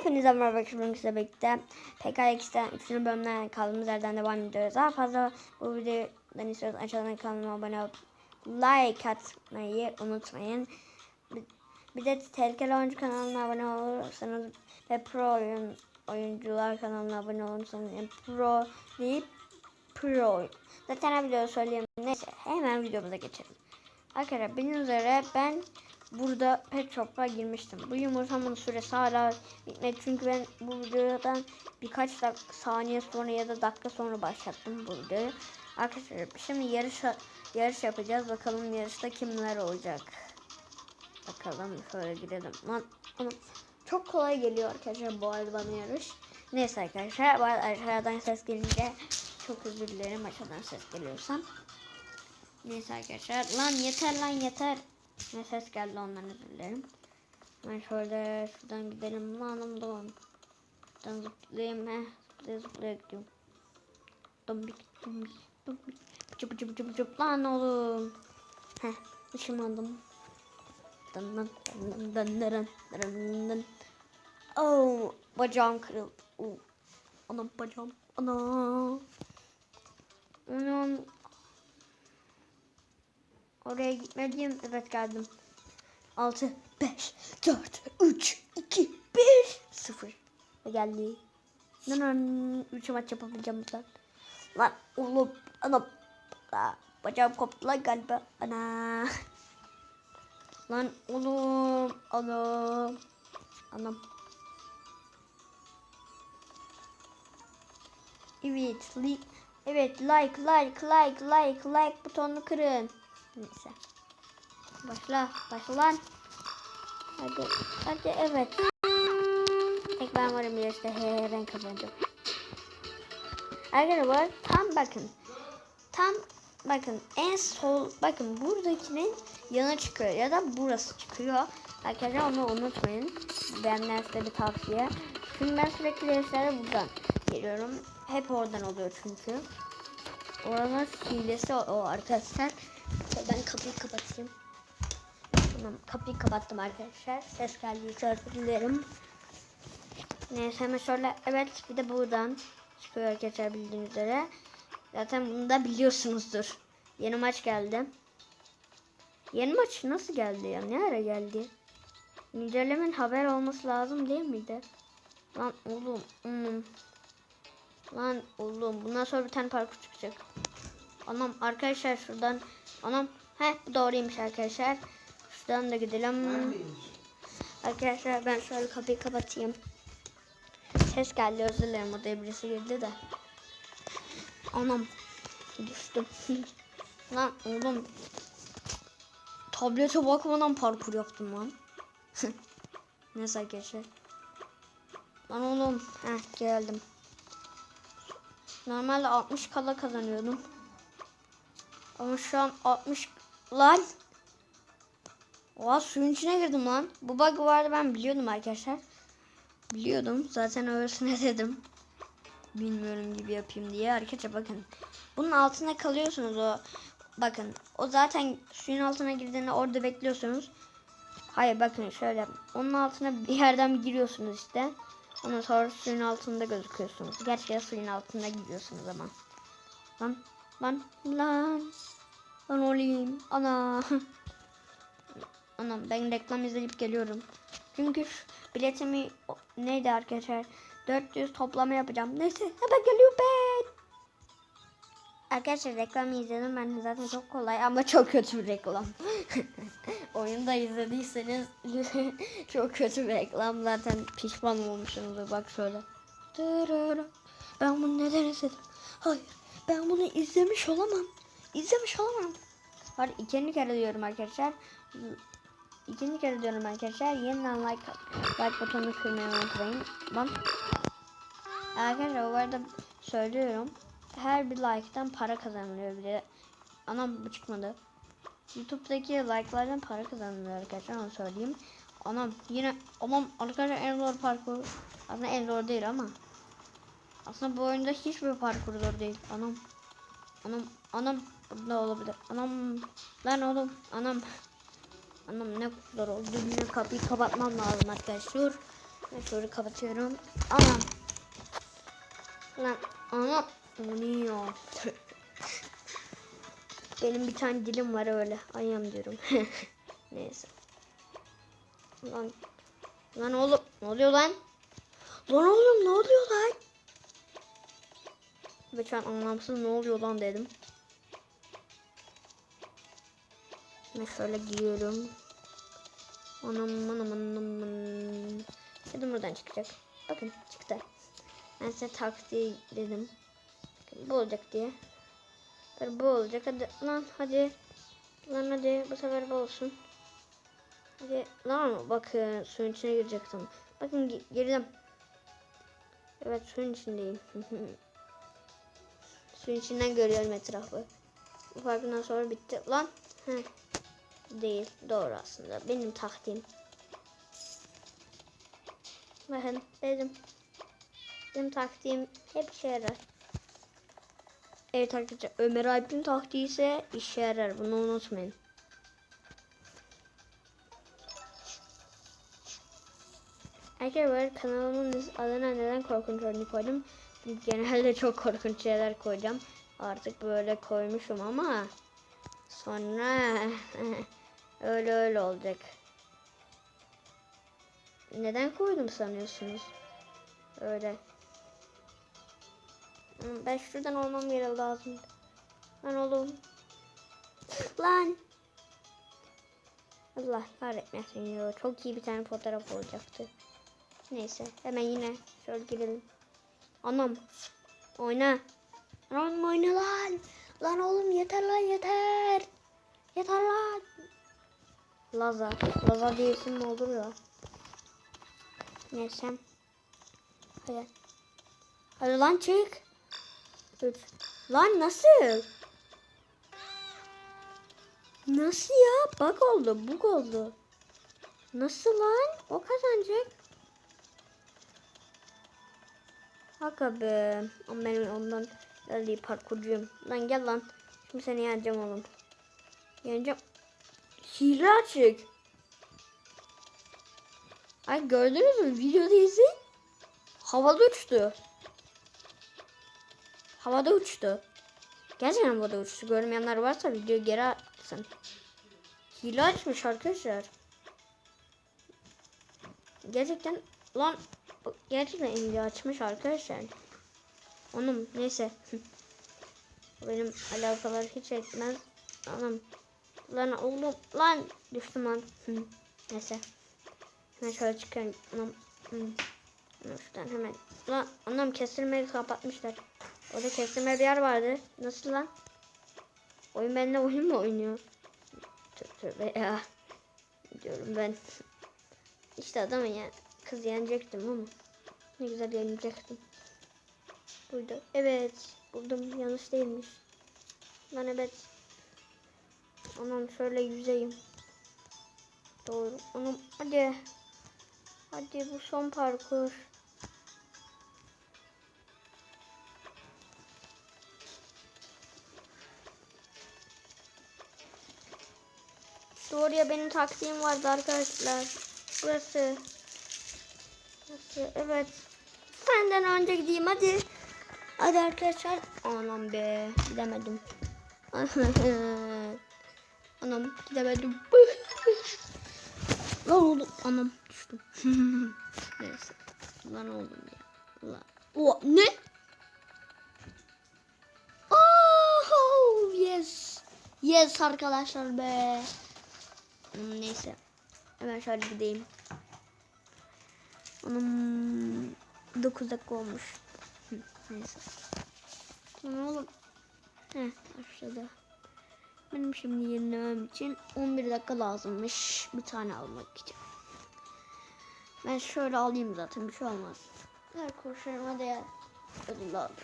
Hepinize merhaba arkadaşlar. Birlikte PKX'den 3. bölümden kaldığımız yerden devam ediyoruz. Daha fazla bu videodan istiyorsanız aşağıdan kanalıma abone olup like atmayı unutmayın. Bir, de tehlikeli oyuncu kanalına abone olursanız ve pro oyun oyuncular kanalına abone olursanız yani pro deyip pro. Zaten her videoda söyleyeyim. Neyse hemen videomuza geçelim. Arkadaşlar bildiğiniz üzere ben burada pet shop'a girmiştim. Bu yumurtamın süresi hala bitmedi çünkü ben bu videodan birkaç saniye sonra ya da dakika sonra başlattım bu videoyu. Arkadaşlar şimdi yarış yarış yapacağız. Bakalım yarışta kimler olacak. Bakalım şöyle girelim. Lan oğlum, çok kolay geliyor arkadaşlar bu arada yarış. Neyse arkadaşlar aşağıdan ses gelince çok özür dilerim aşağıdan ses geliyorsam. Neyse arkadaşlar. Lan yeter lan yeter. Ne ses geldi ondan özür dilerim. Ben şöyle şuradan gidelim. Lan lan. Şuradan zıplayayım. Heh. Zıplaya zıplaya gidiyorum. Dombik dombik dombik. Pıçı pıçı pıçı pıçı. Lan oğlum. Heh. Işınlandım. Dın dın dın dın dın dın dın. Oh, bacağım kırıldı. Oh. Anam bacağım. Ana. Anam. Oraya gitmeliyim. Evet geldim. 6, 5, 4, 3, 2, 1, 0. Ve geldi. Nan 3 maç yapabileceğim buradan. Lan oğlum anam. Aa, bacağım koptu lan galiba. Ana. Lan oğlum anam. Anam. Evet, evet like like like like like butonunu kırın. Neyse. Başla. Başla. Hadi. Hadi evet. Tek ben varım yarışta. He he ben kazanacağım. Arkadaşlar tam bakın. Tam bakın en sol bakın buradakinin yana çıkıyor ya da burası çıkıyor. Arkadaşlar onu unutmayın. Benden size bir tavsiye. Çünkü ben sürekli yarışlara buradan geliyorum. Hep oradan oluyor çünkü. Oranın hilesi o arkadaşlar. Ben kapıyı kapatayım. Tamam kapıyı kapattım arkadaşlar. Ses geldi özür dilerim. Neyse hemen şöyle evet bir de buradan çıkıyor arkadaşlar bildiğiniz üzere. Zaten bunu da biliyorsunuzdur. Yeni maç geldi. Yeni maç nasıl geldi ya? Ne ara geldi? Güncellemenin haber olması lazım değil miydi? Lan oğlum. Hmm. Lan oğlum bundan sonra bir tane parkur çıkacak. Anam arkadaşlar şuradan. Anam he bu doğruymuş arkadaşlar. Şuradan da gidelim. Arkadaşlar ben şöyle kapıyı kapatayım. Ses geldi özür dilerim odaya birisi girdi de. Anam düştüm. lan oğlum. Tablete bakmadan parkur yaptım lan. Neyse arkadaşlar. Lan oğlum. Heh geldim. Normalde 60 kala kazanıyordum. Ama şu an 60 lan. Oha suyun içine girdim lan. Bu bug vardı ben biliyordum arkadaşlar. Biliyordum. Zaten öylesine dedim. Bilmiyorum gibi yapayım diye. Arkadaşlar bakın. Bunun altına kalıyorsunuz o. Bakın. O zaten suyun altına girdiğinde orada bekliyorsunuz. Hayır bakın şöyle. Onun altına bir yerden giriyorsunuz işte. Ondan sonra suyun altında gözüküyorsunuz. Gerçekten suyun altında gidiyorsunuz ama. Lan lan lan. Lan olayım. Ana. Anam ben reklam izleyip geliyorum. Çünkü biletimi neydi arkadaşlar? 400 toplama yapacağım. Neyse hemen geliyorum ben. Arkadaşlar reklamı izledim ben zaten çok kolay ama çok kötü bir reklam. Oyunda izlediyseniz çok kötü bir reklam zaten pişman olmuşsunuzdur bak şöyle. Ben bunu neden izledim? Hayır ben bunu izlemiş olamam. İzlemiş olamam. Var ikinci kere diyorum arkadaşlar. İkinci kere diyorum arkadaşlar. Yeniden like like butonunu kırmayı unutmayın. Lan. Arkadaşlar bu arada söylüyorum. Her bir like'tan para kazanılıyor bir de. Anam bu çıkmadı. YouTube'daki like'lardan para kazanılıyor arkadaşlar onu söyleyeyim. Anam yine anam arkadaşlar en zor parkur. Aslında en zor değil ama. Aslında bu oyunda hiçbir parkur zor değil. Anam. Anam anam burada olabilir. Anam lan oğlum anam. Anam ne zor oldu. Yine kapıyı kapatmam lazım arkadaşlar. Şöyle kapatıyorum. Anam. Lan anam. O ne ya? Benim bir tane dilim var öyle. Ayam diyorum. Neyse. Lan. Lan oğlum. Ne oluyor lan? Lan oğlum ne oluyor lan? Lütfen anlamsız ne oluyor lan dedim. Ben şöyle giyiyorum. Anam anam anam anam. Dedim buradan çıkacak. Bakın çıktı. Ben size taktiği dedim. Bu olacak diye. Böyle bu olacak. Hadi lan hadi. Lan hadi bu sefer bu olsun. Hadi lan bakın suyun içine girecektim. Bakın gi- girdim. Evet suyun içindeyim. suyun içinden görüyorum etrafı. Bu farkından sonra bitti. Lan. Heh. Değil. Doğru aslında. Benim taktiğim. Bakın dedim. Benim taktiğim hep işe yarar. Evet arkadaşlar Ömer Alp'in taktiği ise işe yarar. Bunu unutmayın. Arkadaşlar kanalımın adına neden korkunç örnek koydum? Genelde çok korkunç şeyler koyacağım. Artık böyle koymuşum ama sonra öyle öyle olacak. Neden koydum sanıyorsunuz? Öyle. Hmm, Ben şuradan olmam yere lazım. Lan oğlum. Lan. Allah kahretmesin ya. Çok iyi bir tane fotoğraf olacaktı. Neyse hemen yine şöyle girelim. Anam. Oyna. Lan oyna lan. Lan oğlum yeter lan yeter. Yeter lan. Laza. Laza diye isim mi olur ya? Neyse. Hadi. Hadi lan çık. Üç. Lan nasıl? Nasıl ya? Bak oldu, bug oldu. Nasıl lan? O kazanacak. Haka be. Ama ondan geldiği parkurcuyum. Lan gel lan. Şimdi seni yeneceğim oğlum. Yeneceğim. Hile açık. Ay gördünüz mü? Videoda izleyin. Havada uçtu. Havada uçtu. Gerçekten havada uçtu. Görmeyenler varsa videoyu geri atsın. Hile açmış arkadaşlar. Gerçekten lan gerçekten hile açmış arkadaşlar. Onun neyse. Benim alakalar hiç etmez. Anam. Lan oğlum lan düştüm lan. Neyse. Hemen şöyle çıkıyorum. Anam. Şuradan hemen. Lan anam kesilmeyi kapatmışlar. Orada kesilme bir yer vardı. Nasıl lan? Oyun benimle oyun mu oynuyor? Tövbe ya. Diyorum ben. İşte adamı ya kız yenecektim ama. Ne güzel yenecektim. Buydu. Evet. Buldum. Yanlış değilmiş. Lan evet. Anam şöyle yüzeyim. Doğru. Anam hadi. Hadi bu son parkur. Doğruya benim taktiğim vardı arkadaşlar. Burası. Burası evet. Senden önce gideyim hadi. Hadi arkadaşlar. Anam be gidemedim. Anam gidemedim. Lan oğlum anam düştüm. Neyse. Lan oğlum ya. Lan. O ne? Oh yes. Yes arkadaşlar be. Hmm, Neyse. Hemen şöyle gideyim. Onun 9 dakika olmuş. Hı, Neyse. Lan oğlum. Heh başladı. Benim şimdi yenilemem için 11 dakika lazımmış. Bir tane almak için. Ben şöyle alayım zaten bir şey olmaz. Her kurşunuma değer. Ödül aldım.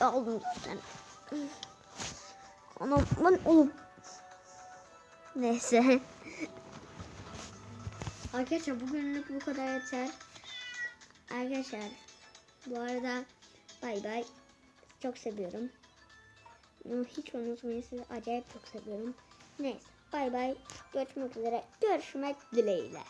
Aldım zaten. Ana lan oğlum. Neyse. Arkadaşlar bugünlük bu kadar yeter. Arkadaşlar bu arada bay bay. Çok seviyorum. Bunu hiç unutmayın sizi acayip çok seviyorum. Neyse bay bay. Görüşmek üzere. Görüşmek dileğiyle.